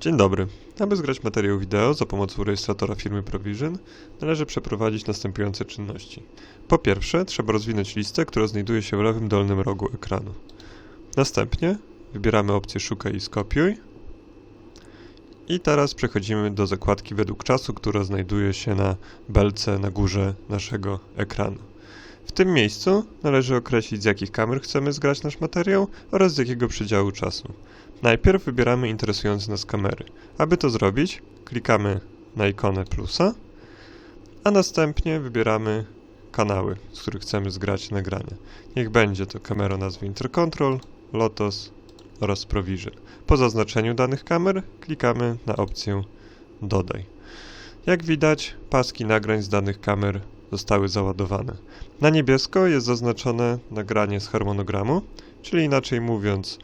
Dzień dobry. Aby zgrać materiał wideo za pomocą rejestratora firmy Provision, należy przeprowadzić następujące czynności. Po pierwsze, trzeba rozwinąć listę, która znajduje się w lewym dolnym rogu ekranu. Następnie wybieramy opcję Szukaj i skopiuj. I teraz przechodzimy do zakładki według czasu, która znajduje się na belce na górze naszego ekranu. W tym miejscu należy określić z jakich kamer chcemy zgrać nasz materiał oraz z jakiego przedziału czasu. Najpierw wybieramy interesujące nas kamery. Aby to zrobić, klikamy na ikonę plusa, a następnie wybieramy kanały, z których chcemy zgrać nagranie. Niech będzie to kamera o nazwie Intercontrol, Lotos oraz Provision. Po zaznaczeniu danych kamer klikamy na opcję Dodaj. Jak widać, paski nagrań z danych kamer zostały załadowane. Na niebiesko jest zaznaczone nagranie z harmonogramu, czyli inaczej mówiąc,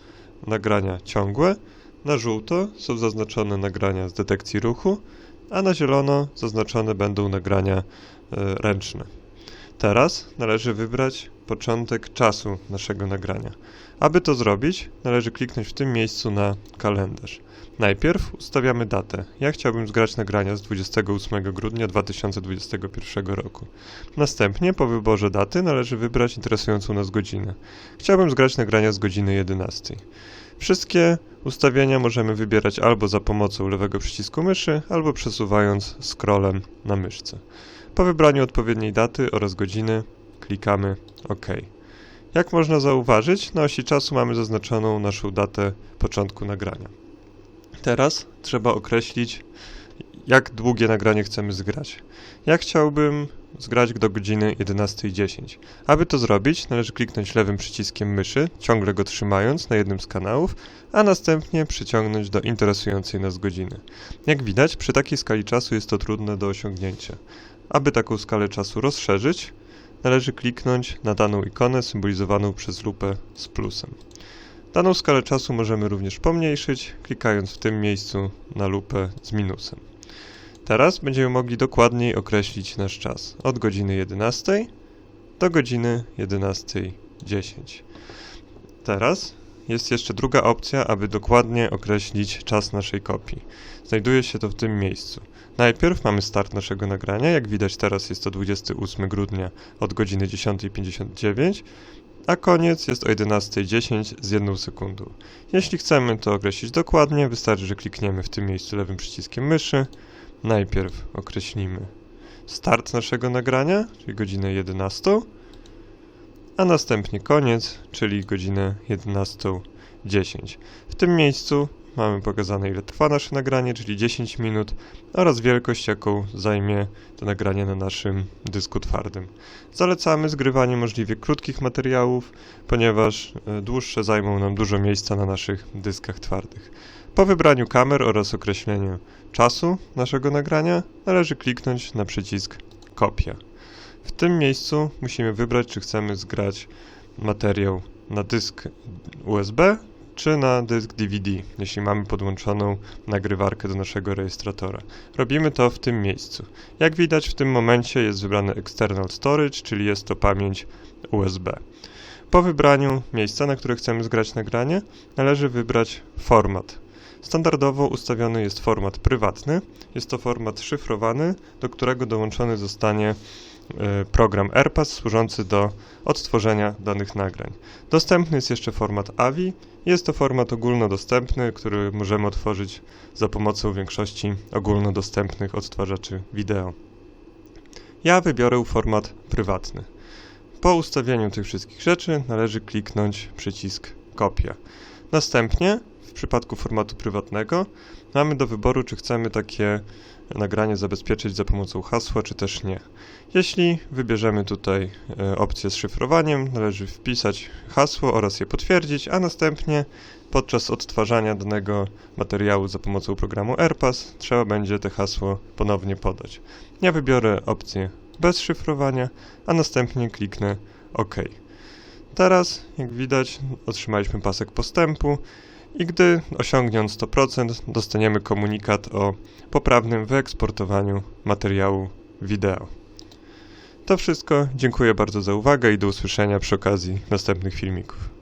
nagrania ciągłe, na żółto są zaznaczone nagrania z detekcji ruchu, a na zielono zaznaczone będą nagrania e, ręczne. Teraz należy wybrać początek czasu naszego nagrania. Aby to zrobić, należy kliknąć w tym miejscu na kalendarz. Najpierw ustawiamy datę. Ja chciałbym zgrać nagrania z 28 grudnia 2021 roku. Następnie po wyborze daty należy wybrać interesującą nas godzinę. Chciałbym zgrać nagrania z godziny 11. Wszystkie ustawienia możemy wybierać albo za pomocą lewego przycisku myszy, albo przesuwając scrollem na myszce. Po wybraniu odpowiedniej daty oraz godziny klikamy OK. Jak można zauważyć, na osi czasu mamy zaznaczoną naszą datę początku nagrania. Teraz trzeba określić, jak długie nagranie chcemy zgrać. Ja chciałbym zgrać do godziny 11.10. Aby to zrobić, należy kliknąć lewym przyciskiem myszy, ciągle go trzymając na jednym z kanałów, a następnie przyciągnąć do interesującej nas godziny. Jak widać, przy takiej skali czasu jest to trudne do osiągnięcia. Aby taką skalę czasu rozszerzyć, należy kliknąć na daną ikonę symbolizowaną przez lupę z plusem. Daną skalę czasu możemy również pomniejszyć, klikając w tym miejscu na lupę z minusem. Teraz będziemy mogli dokładniej określić nasz czas od godziny 11 do godziny 11.10. Teraz jest jeszcze druga opcja, aby dokładnie określić czas naszej kopii. Znajduje się to w tym miejscu. Najpierw mamy start naszego nagrania, jak widać teraz jest to 28 grudnia od godziny 10.59, a koniec jest o 11.10 z 1 sekundą. Jeśli chcemy to określić dokładnie, wystarczy, że klikniemy w tym miejscu lewym przyciskiem myszy. Najpierw określimy start naszego nagrania, czyli godzinę 11, a następnie koniec, czyli godzinę 11.10. W tym miejscu mamy pokazane ile trwa nasze nagranie, czyli 10 minut oraz wielkość jaką zajmie to nagranie na naszym dysku twardym. Zalecamy zgrywanie możliwie krótkich materiałów, ponieważ e, dłuższe zajmą nam dużo miejsca na naszych dyskach twardych. Po wybraniu kamer oraz określeniu czasu naszego nagrania należy kliknąć na przycisk kopia. W tym miejscu musimy wybrać, czy chcemy zgrać materiał na dysk USB czy na dysk DVD, jeśli mamy podłączoną nagrywarkę do naszego rejestratora. Robimy to w tym miejscu. Jak widać w tym momencie jest wybrany External Storage, czyli jest to pamięć USB. Po wybraniu miejsca, na które chcemy zgrać nagranie, należy wybrać format. Standardowo ustawiony jest format prywatny. Jest to format szyfrowany, do którego dołączony zostanie program AirPass służący do odtworzenia danych nagrań. Dostępny jest jeszcze format AVI. Jest to format ogólnodostępny, który możemy otworzyć za pomocą większości ogólnodostępnych odtwarzaczy wideo. Ja wybiorę format prywatny. Po ustawieniu tych wszystkich rzeczy należy kliknąć przycisk kopia. Następnie w przypadku formatu prywatnego mamy do wyboru, czy chcemy takie nagranie zabezpieczyć za pomocą hasła, czy też nie. Jeśli wybierzemy tutaj e, opcję z szyfrowaniem, należy wpisać hasło oraz je potwierdzić, a następnie podczas odtwarzania danego materiału za pomocą programu AirPass trzeba będzie te hasło ponownie podać. Ja wybiorę opcję bez szyfrowania, a następnie kliknę OK. Teraz, jak widać, otrzymaliśmy pasek postępu i gdy osiągnie on 100%, dostaniemy komunikat o poprawnym wyeksportowaniu materiału wideo. To wszystko. Dziękuję bardzo za uwagę i do usłyszenia przy okazji następnych filmików.